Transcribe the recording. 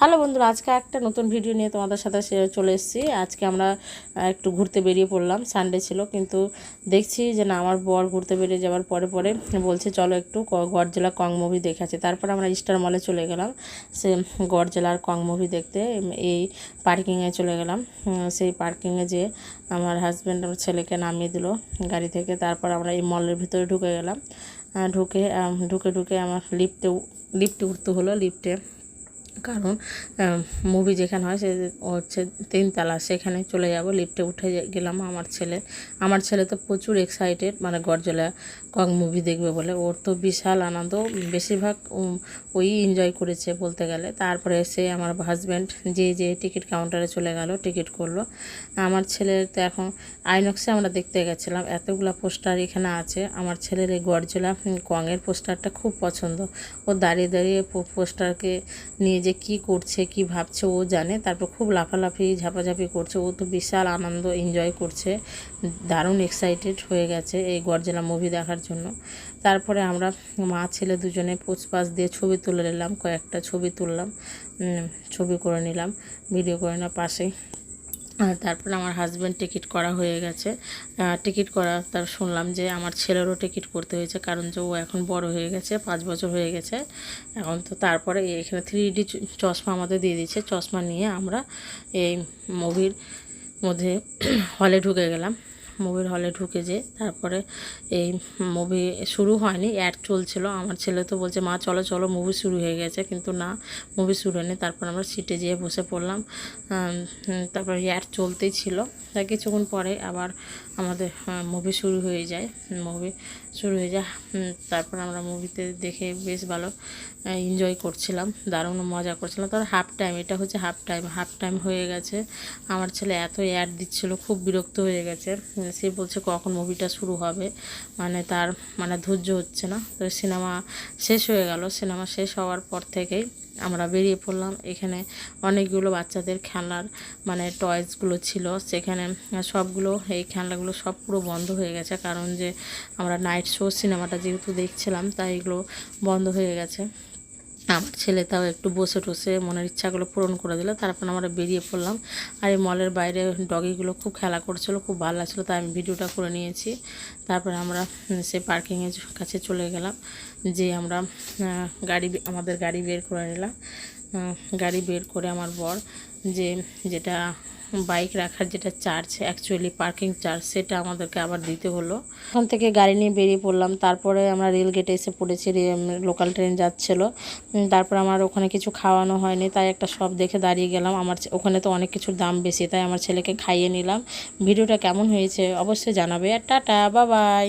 Hello বন্ধুরা, আজকে একটা নতুন ভিডিও নিয়ে তোমাদের সাথে চলে এসেছি। আজকে আমরা একটু ঘুরতে বেরিয়ে পড়লাম। সানডে ছিল, কিন্তু দেখছি যে না, আমার বর ঘুরতে বেরিয়ে যাওয়ার পরে পরে বলছে, চলো একটু গডজেলা কং মুভি দেখাচ্ছে তারপর আমরা স্টার মলে চলে গেলাম। সে গডজেলার কং মুভি দেখতে এই পার্কিংয়ে চলে গেলাম। সেই পার্কিংয়ে যে আমার হাজব্যান্ড আমার ছেলেকে নামিয়ে দিল গাড়ি থেকে। তারপর আমরা এই মলের ভিতরে ঢুকে গেলাম। ঢুকে ঢুকে ঢুকে আমার লিফটে লিফটে উঠতে হলো। লিফটে কারণ মুভি যেখানে হয় সে হচ্ছে তিনতলা, সেখানে চলে যাব লিফটে উঠে গেলাম আমার ছেলে। আমার ছেলে তো প্রচুর এক্সাইটেড মানে গরজলা। কং মুভি দেখবে বলে। ওর তো বিশাল আনন্দ। বেশিরভাগ ওই এনজয় করেছে বলতে গেলে। তারপরে এসে আমার হাজব্যান্ড যে যে টিকিট কাউন্টারে চলে গেল টিকিট করল। আমার ছেলের তো এখন আইনক্সে আমরা দেখতে গেছিলাম। এতগুলা পোস্টার এখানে আছে। আমার ছেলের এই গরজলা কংয়ের পোস্টারটা খুব পছন্দ। ও দাঁড়িয়ে দাঁড়িয়ে পোস্টারকে নিয়ে যে কী করছে, কি ভাবছে, ও জানে। তারপর খুব লাফালাফি, ঝাপাঝাপি করছে। ও তো বিশাল আনন্দ এনজয় করছে। দারুণ এক্সাইটেড হয়ে গেছে এই গরজেলা মুভি দেখার জন্য। তারপরে আমরা মা, ছেলে দুজনে পোচ পাশ দিয়ে ছবি তুলে নিলাম, কয়েকটা ছবি তুললাম ছবি করে নিলাম ভিডিও করে নেওয়ার পাশেই আর তারপরে আমার হাজব্যান্ড টিকিট করা হয়ে গেছে। টিকিট করা তার শুনলাম যে আমার ছেলেরও টিকিট করতে হয়েছে, কারণ যে ও এখন বড় হয়ে গেছে, পাঁচ বছর হয়ে গেছে। এখন তো তারপরে এখানে থ্রি ডি চশমা আমাদের দিয়ে দিচ্ছে চশমা নিয়ে আমরা এই মুভির মধ্যে হলে ঢুকে গেলাম। মুভির হলে ঢুকে যে তারপরে এই মুভি শুরু হয়নি অ্যাড চলছিল। আমার ছেলে তো বলছে, মা, চলো চলো মুভি শুরু হয়ে গেছে। কিন্তু না মুভি শুরু হয়নি। তারপর আমরা সিটে যেয়ে বসে পড়লাম। তারপর অ্যাড চলতেই ছিল। তার কিছুক্ষণ পরে আবার আমাদের মুভি শুরু হয়ে যায়। মুভি শুরু হয়ে যায়। তারপর আমরা মুভিতে দেখে বেশ ভালো এনজয় করছিলাম। দারুণ মজা করছিলাম। তার হাফ টাইম এটা হচ্ছে হাফ টাইম হাফ টাইম হয়ে গেছে। আমার ছেলে এত অ্যাড দিচ্ছিল, খুব বিরক্ত হয়ে গেছে। সে বলছে কখন মুভিটা শুরু হবে। মানে তার মানে ধৈর্য হচ্ছে না। তো সিনেমা শেষ হয়ে গেল। সিনেমা শেষ হওয়ার পর থেকেই আমরা বেরিয়ে পড়লাম। এখানে অনেকগুলো বাচ্চাদের খেলার মানে টয়েসগুলো ছিল। সেখানে সবগুলো এই খেলনাগুলো সব পুরো বন্ধ হয়ে গেছে। কারণ যে আমরা নাইট শো সিনেমাটা যেহেতু দেখছিলাম, তাই এগুলো বন্ধ হয়ে গেছে। আমার ছেলে তাও একটু বসে টসে মনের ইচ্ছাগুলো পূরণ করে দিল। তারপর আমরা বেরিয়ে পড়লাম। আর এই মলের বাইরে ডগিগুলো খুব খেলা করছিল, খুব ভালো লাগছিল, তাই আমি ভিডিওটা করে নিয়েছি। তারপর আমরা সে পার্কিংয়ের কাছে চলে গেলাম। যে আমরা গাড়ি আমাদের গাড়ি বের করে নিলাম। গাড়ি বের করে আমার বর যে, যেটা বাইক রাখার যেটা চার্জ অ্যাকচুয়ালি পার্কিং চার্জ সেটা আমাদেরকে আবার দিতে হলো। ওখান থেকে গাড়ি নিয়ে বেরিয়ে পড়লাম। তারপরে আমরা রেল গেটে এসে পড়েছি লোকাল ট্রেন যাচ্ছিল। তারপর আমার ওখানে কিছু খাওয়ানো হয়নি, তাই একটা শপ দেখে দাঁড়িয়ে গেলাম। আমার ওখানে তো অনেক কিছুর দাম বেশি, তাই আমার ছেলেকে খাইয়ে নিলাম। ভিডিওটা কেমন হয়েছে অবশ্যই জানাবে। আর টাটা বাবাই